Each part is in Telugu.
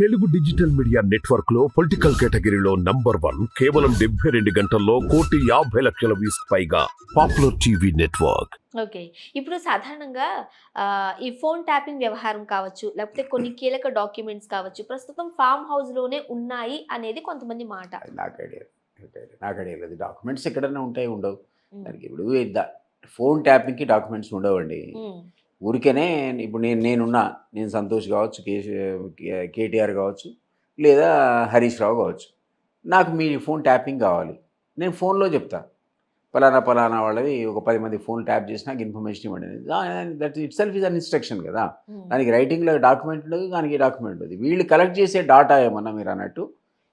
తెలుగు డిజిటల్ మీడియా నెట్వర్క్లో పొలిటికల్ కేటగిరీలో నంబర్ వన్ కేవలం డెబ్బై రెండు గంటల్లో కోటి యాభై లక్షల వ్యూస్ పైగా పాపులర్ టీవీ నెట్వర్క్. ఓకే. ఇప్పుడు సాధారణంగా ఈ ఫోన్ ట్యాపింగ్ వ్యవహారం కావచ్చు లేకపోతే కొన్ని కీలక డాక్యుమెంట్స్ కావచ్చు ప్రస్తుతం ఫామ్ హౌస్లోనే ఉన్నాయి అనేది కొంతమంది మాట. అది నాకు ఐడియా నాకు ఐడియా లేదు. డాక్యుమెంట్స్ ఎక్కడైనా ఉంటాయి ఉండవు. దానికి ఇప్పుడు ఫోన్ ట్యాపింగ్కి డాక్యుమెంట్స్ ఉండవండి. ఊరికేనే ఇప్పుడు నేను నేనున్నా నేను సంతోష్ కావచ్చు కేటీఆర్ కావచ్చు లేదా హరీష్ రావు కావచ్చు. నాకు మీ ఫోన్ ట్యాపింగ్ కావాలి. నేను ఫోన్లో చెప్తా. పలానా పలానా వాళ్ళవి ఒక పది మంది ఫోన్ ట్యాప్ చేసి నాకు ఇన్ఫర్మేషన్ ఇవ్వండి. That itself is an instruction కదా. ఉమ్, దానికి రైటింగ్లో డాక్యుమెంట్ ఉండదు దానికి డాక్యుమెంట్ ఉండదు. వీళ్ళు కలెక్ట్ చేసే డాటా ఏమన్నా మీరు అన్నట్టు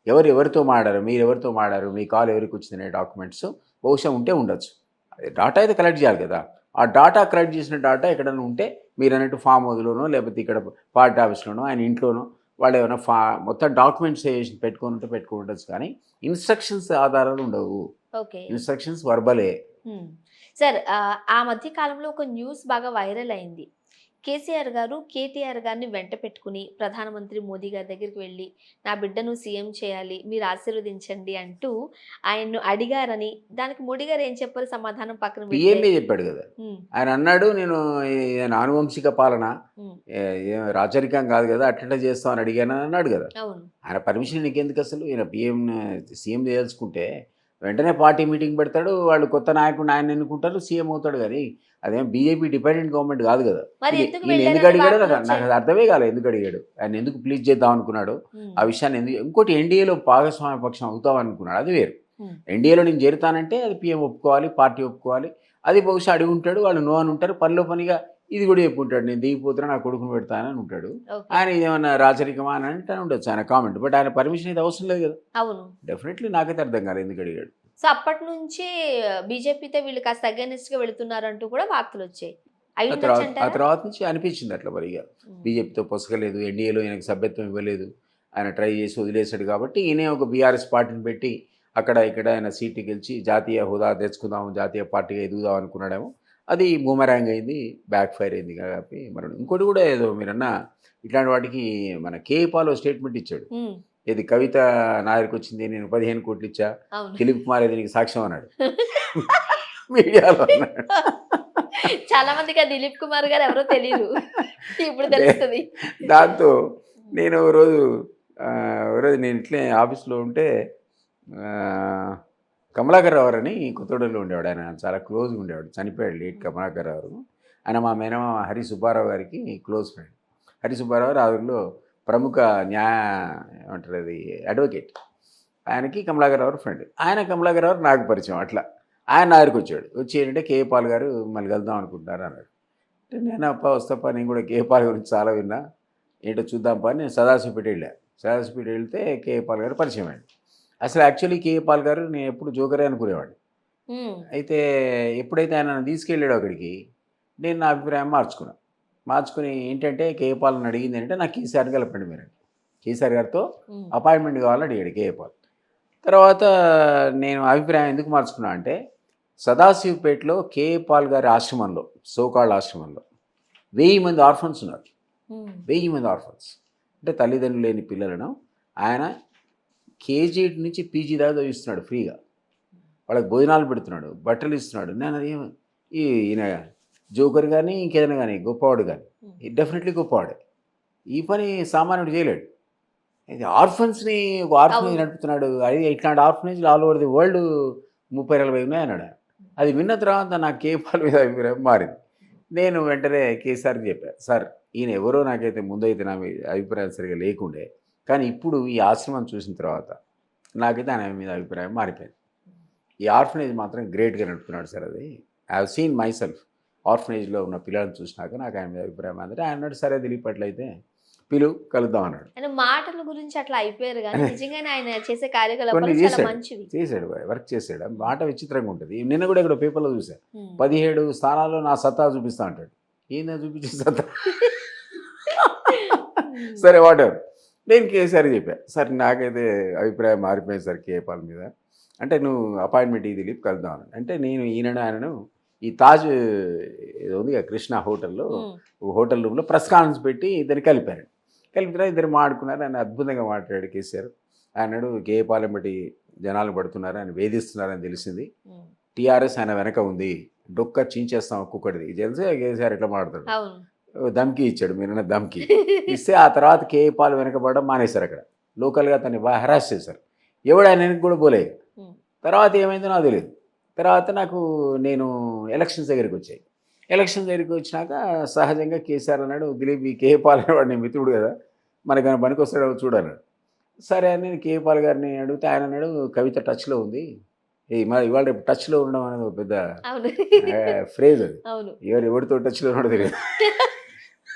ఎవరు ఎవరితో మాడారు మీరు ఎవరితో మాడారు మీ కాల్ ఎవరికి వచ్చిందనే డాక్యుమెంట్స్ బహుశా ఉంటే ఉండొచ్చు. అదే డాటా అయితే కలెక్ట్ చేయాలి కదా. ఆ డాటా కలెక్ట్ చేసిన డాటా ఎక్కడైనా ఉంటే మీరు అన్నట్టు ఫామ్ హౌస్లోనో లేకపోతే ఇక్కడ పార్టీ ఆఫీస్లోనో ఆయన ఇంట్లోనో వాళ్ళు ఏమైనా ఫా మొత్తం డాక్యుమెంట్స్ పెట్టుకొని ఉంటే పెట్టుకుని ఉండొచ్చు కానీ ఇన్స్ట్రక్షన్స్ ఆధారాలు ఉండవు. ఓకే. ఇన్స్ట్రక్షన్స్ వర్బలే. సార్ ఆ మధ్య కాలంలో ఒక న్యూస్ బాగా వైరల్ అయింది. కేసీఆర్ గారు కేటీఆర్ గారిని వెంట పెట్టుకుని ప్రధానమంత్రి మోదీ గారి దగ్గరికి వెళ్ళి నా బిడ్డను సీఎం చేయాలి మీరు ఆశీర్వదించండి అంటూ ఆయన్ను అడిగారని దానికి మోడీ గారు ఏం చెప్పారు? సమాధానం పక్కన పిఎంఏ చెప్పాడు కదా. ఆయన అన్నాడు నేను ఆనువంశిక పాలన రాచరికం కాదు కదా అట్లా చేస్తామని అడిగాను అని అన్నాడు కదా. ఆయన పర్మిషన్ నీకెందుకు అసలు? ఈయన పిఎం సీఎం చేయాల్సుకుంటే వెంటనే పార్టీ మీటింగ్ పెడతాడు వాళ్ళు కొత్త నాయకుడిని ఆయన ఎన్నుకుంటారు సీఎం అవుతాడు కానీ అదేం బీజేపీ డిపెండెంట్ గవర్నమెంట్ కాదు కదా. ఇది- ఎందుకు అడిగాడో నాకు అది అర్థమే కాలేదు ఎందుకు అడిగాడు? ఆయన ఎందుకు ప్లీజ్ చేద్దాం అనుకున్నాడు? ఆ విషయాన్ని ఎందుకు ఇంకోటి ఎన్డీఏలో భాగస్వామ్య పక్షం అవుతాం అనుకున్నాడు అది వేరు. ఎన్డీఏలో నేను చేరుతానంటే అది పిఎం ఒప్పుకోవాలి పార్టీ ఒప్పుకోవాలి. అది బహుశా అడిగి ఉంటాడు వాళ్ళు నో అని ఉంటారు. పనిలో పనిగా ఇది కూడా చెప్పుంటాడు నేను దిగిపోతున్నా నా కొడుకుని పెడతానని ఉంటాడు. ఆయన ఇదేమన్నా రాచరికమా అని అంటే ఉండొచ్చు ఆయన కామెంట్ బట్ ఆయన పర్మిషన్ అయితే అవసరం లేదు కదా. అవును. డెఫినెట్లీ నాకైతే అర్థం కాలేదు ఎందుకు అడిగాడు. సో అప్పటి నుంచి బీజేపీతో వీళ్ళు కాస్త అగైనెస్ట్గా వెళుతున్నారంటూ కూడా వార్తలు వచ్చాయి. ఆ తర్వాత నుంచి అనిపించింది అట్లా మరి ఇక. ఉమ్, బీజేపీతో పొసగలేదు ఎన్డీఏలో ఈయనకు సభ్యత్వం ఇవ్వలేదు ఆయన ట్రై చేసి వదిలేశాడు కాబట్టి ఈయనే ఒక బీఆర్ఎస్ పార్టీని పెట్టి అక్కడ ఇక్కడ ఆయన సీటు గెలిచి జాతీయ హోదా తెచ్చుకుందాం జాతీయ పార్టీగా ఎదుగుదాం అనుకున్నాడేమో. అది బూమరాంగ్ అయింది బ్యాక్ ఫైర్ అయింది కాబట్టి మరి ఇంకోటి కూడా ఏదో మీరన్న ఇట్లాంటి వాటికి మన కే పాలో స్టేట్మెంట్ ఇచ్చాడు. ఇది కవిత నాయకు వచ్చింది నేను పదిహేను కోట్లు ఇచ్చా దిలీప్ కుమార్ ఇది నీకు సాక్ష్యం అన్నాడు. మీడియాలో అన్నాడు. చాలా మందికి దిలీప్ కుమార్ గారు ఎవరో తెలియదు ఇప్పుడు తెలుస్తుంది. దాంతో నేను ఓ రోజు ఆ, ఓ రోజు నేను ఇట్లే ఆఫీస్లో ఉంటే కమలాకర్ రావు అని కొత్తగూడెంలో ఉండేవాడు. ఆయన చాలా క్లోజ్గా ఉండేవాడు. చనిపోయాడు లేట్ కమలాకర్ రావు ఆయన మా మేనమామ హరి సుబ్బారావు గారికి క్లోజ్ ఫ్రెండ్. హరి సుబ్బారావు రావులో ప్రముఖ న్యాయ ఏమంటారు అది అడ్వకేట్. ఆయనకి కమలాకర్ రావు ఫ్రెండ్. ఆయన కమలాకర్ రావు నాకు పరిచయం అట్లా. ఆయన నా దగ్గరికి వచ్చాడు. వచ్చి ఏంటంటే కే పాల్ గారు మళ్ళీ కలుద్దాం అనుకుంటున్నారు అన్నాడు. అంటే నేను అప్ప వస్తాపా నేను కూడా కే పాల్ గురించి చాలా విన్నా. ఏంటో చూద్దాంపా నేను సదాశివపేట వెళ్ళా. సదాశివపేట వెళ్తే కే పాల్ గారు పరిచయం అయ్యాడు అసలు యాక్చువల్లీ కే పాల్ గారు నేను ఎప్పుడు జోకరే అనుకునేవాడిని. ఉమ్, అయితే ఎప్పుడైతే ఆయన తీసుకెళ్ళాడు అక్కడికి నేను నా అభిప్రాయం మార్చుకున్నాను మార్చుకుని ఏంటంటే కే పాల్ని అడిగింది ఏంటంటే నాకు కేసీఆర్ కలపండి మీరు కేసీఆర్ గారితో అపాయింట్మెంట్ కావాలని అడిగాడు కే పాల్. తర్వాత నేను అభిప్రాయం ఎందుకు మార్చుకున్నా అంటే సదాశివపేటలో కే పాల్ గారి ఆశ్రమంలో సోకాళ్ళ ఆశ్రమంలో వెయ్యి మంది ఆర్ఫన్స్ ఉన్నారు. వెయ్యి మంది ఆర్ఫన్స్. అంటే తల్లిదండ్రులు లేని పిల్లలను ఆయన కేజీ నుంచి పీజీ దాకా చదివిస్తున్నాడు ఫ్రీగా. వాళ్ళకి భోజనాలు పెడుతున్నాడు బట్టలు ఇస్తున్నాడు. నేను అది ఈ ఈయన జోకర్ కానీ ఇంకేదైనా కానీ గొప్పవాడు కానీ. డెఫినెట్లీ గొప్పవాడే. ఈ పని సామాన్యుడు చేయలేడు. ఇది ఆర్ఫన్స్ని ఒక ఆర్ఫనేజ్. నడుపుతున్నాడు. అది ఇట్లాంటి ఆర్ఫనేజ్లు ఆల్ ఓవర్ ది వరల్డ్ ముప్పై నలభై ఉన్నాయి అన్నాడు. అది విన్న తర్వాత నాకు కేపాల్ మీద అభిప్రాయం మారింది. నేను వెంటనే కేసీఆర్కి చెప్పాను సార్ ఈయన ఎవరో నాకైతే ముందైతే నా అభిప్రాయం సరిగా లేకుండే కానీ ఇప్పుడు ఈ ఆశ్రమం చూసిన తర్వాత నాకైతే ఆయన మీద అభిప్రాయం మారిపోయింది. ఈ ఆర్ఫనేజ్ మాత్రం గ్రేట్గా నడుపుతున్నాడు సార్ అది. I have seen myself ఆర్ఫనేజ్లో ఉన్న పిల్లలను చూసినాక నాకు ఆయన మీద అభిప్రాయం అంటే ఆయన అన్నాడు సరే దిలీప్ అట్లయితే పిలువు కలుద్దాం అన్నాడు. ఆయన మాటల గురించి అట్లా అయిపోయారు కానీ నిజంగానే ఆయన చేసే కార్యకలాపాలు కొన్ని చాలా చేశాడు. మంచివి. చేశాడు వర్క్ చేశాడు. మాట విచిత్రంగా ఉంటుంది. నిన్న కూడా ఇక్కడ పేపర్లో చూశాను. పదిహేడు స్థానాల్లో నా సత్తా చూపిస్తా అంటాడు. ఏందో చూపించే సత్తా? సరే వాటెవర్ నేను కేసీఆర్ చెప్పా సార్ నాకైతే అభిప్రాయం మారిపోయింది సార్ కేపాల్ మీద. అంటే నువ్వు అపాయింట్మెంట్ ఇది దిలీప్ కలుద్దాం అంటే నేను ఈయనను ఆయనను ఈ తాజ్ ఏదో ఉంది కృష్ణ హోటల్లో హోటల్ రూమ్లో ప్రెస్ కాన్ఫరెన్స్ పెట్టి ఇద్దరు కలిపారు. కలిపితే ఇద్దరు మాడుకున్నారు ఆయన అద్భుతంగా మాట్లాడాడు కేసీఆర్. ఆయన అన్నాడు కే పాలెంబటి జనాలు పడుతున్నారు ఆయన వేధిస్తున్నారని తెలిసింది. టీఆర్ఎస్ ఆయన వెనక ఉంది డొక్క చించేస్తాం ఒక్కొక్కటిది తెలిసి కేసీఆర్ ఎట్లా మాడతాడు దమ్కి ఇచ్చాడు మీరు దమ్కి ఇస్తే ఆ తర్వాత కే పాలు వెనకబడడం మానేశారు అక్కడ. లోకల్గా అతన్ని బాగా హెరాస్ చేశారు. ఎవడు ఆయన కూడా పోలే. తర్వాత ఏమైందో నాకు తెలియదు. తర్వాత నాకు నేను ఎలక్షన్స్ దగ్గరికి వచ్చాయి. ఎలక్షన్స్ దగ్గరికి వచ్చినాక సహజంగా కేసీఆర్ అన్నాడు దిలీప్ ఈ కే పాల్ అనేవాడు నీ మిత్రుడు కదా. మనకైనా పనికి వస్తాడో చూడన్నాడు. సరే అని నేను కే పాల్ గారిని అడిగితే ఆయన అన్నాడు కవిత టచ్లో ఉంది. ఏ మరి ఇవాళ రేపు టచ్లో ఉండడం అనేది ఒక పెద్ద ఫ్రేజ్ అది. ఎవరు ఎవరితో టచ్లో ఉన్నాడో తెలియదు.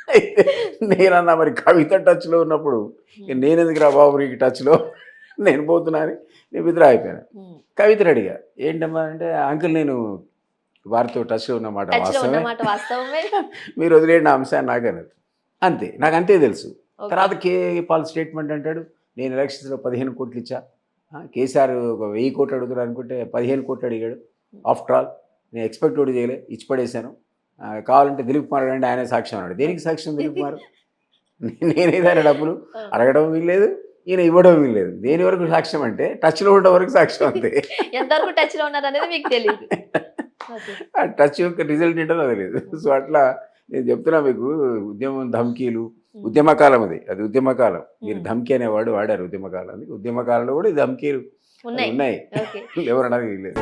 అయితే నేనన్నా మరి కవిత టచ్లో ఉన్నప్పుడు నేను ఎందుకు రా బాబు నీకు టచ్లో? నేను పోతున్నాను నేను విద్ర అయిపోయాను. కవితను అడిగా ఏంటమ్మా అంటే అంకుల్ నేను వారితో టచ్లో ఉన్నమాట వాస్తవమే. మీరు వదిలేండి ఆ అంశాన్ని నాకు అన్నది అంతే. నాకు అంతే తెలుసు. తర్వాత కే పాల్ స్టేట్మెంట్ అంటాడు నేను ఎలక్షన్స్లో పదిహేను కోట్లు ఇచ్చా. కేసీఆర్ ఒక వెయ్యి కోట్లు అడుగుతాడు అనుకుంటే పదిహేను కోట్లు అడిగాడు. ఆఫ్టర్ ఆల్ నేను ఎక్స్పెక్ట్ కూడా చేయలే ఇచ్చి పడేశాను కావాలంటే దిలీప్ కుమార్ అంటే ఆయన సాక్ష్యం అన్నాడు. దేనికి సాక్ష్యం దిలీప్ కుమార్? నేనేదైనా డబ్బులు. అడగడం వీల్లేదు ఈయన ఇవ్వడం వీల్లేదు. దేని వరకు సాక్ష్యం అంటే టచ్లో ఉండే వరకు సాక్ష్యం అంతే. ఎంతవరకు టచ్లో ఉన్నారు అనేది మీకు తెలియదు. ఆ టచ్ యొక్క రిజల్ట్ ఏంటో నాకు తెలియదు సో అట్లా నేను చెప్తున్నా మీకు ఉద్యమం ధమ్కీలు ఉద్యమకాలం అది. అది ఉద్యమకాలం మీరు. ధమ్కీ అనేవాడు వాడారు ఉద్యమకాలం ఉద్యమకాలంలో కూడా ఈ ధమ్కీలు ఉన్నాయి. ఉన్నాయి. ఓకే. ఎవరన్నా లేదు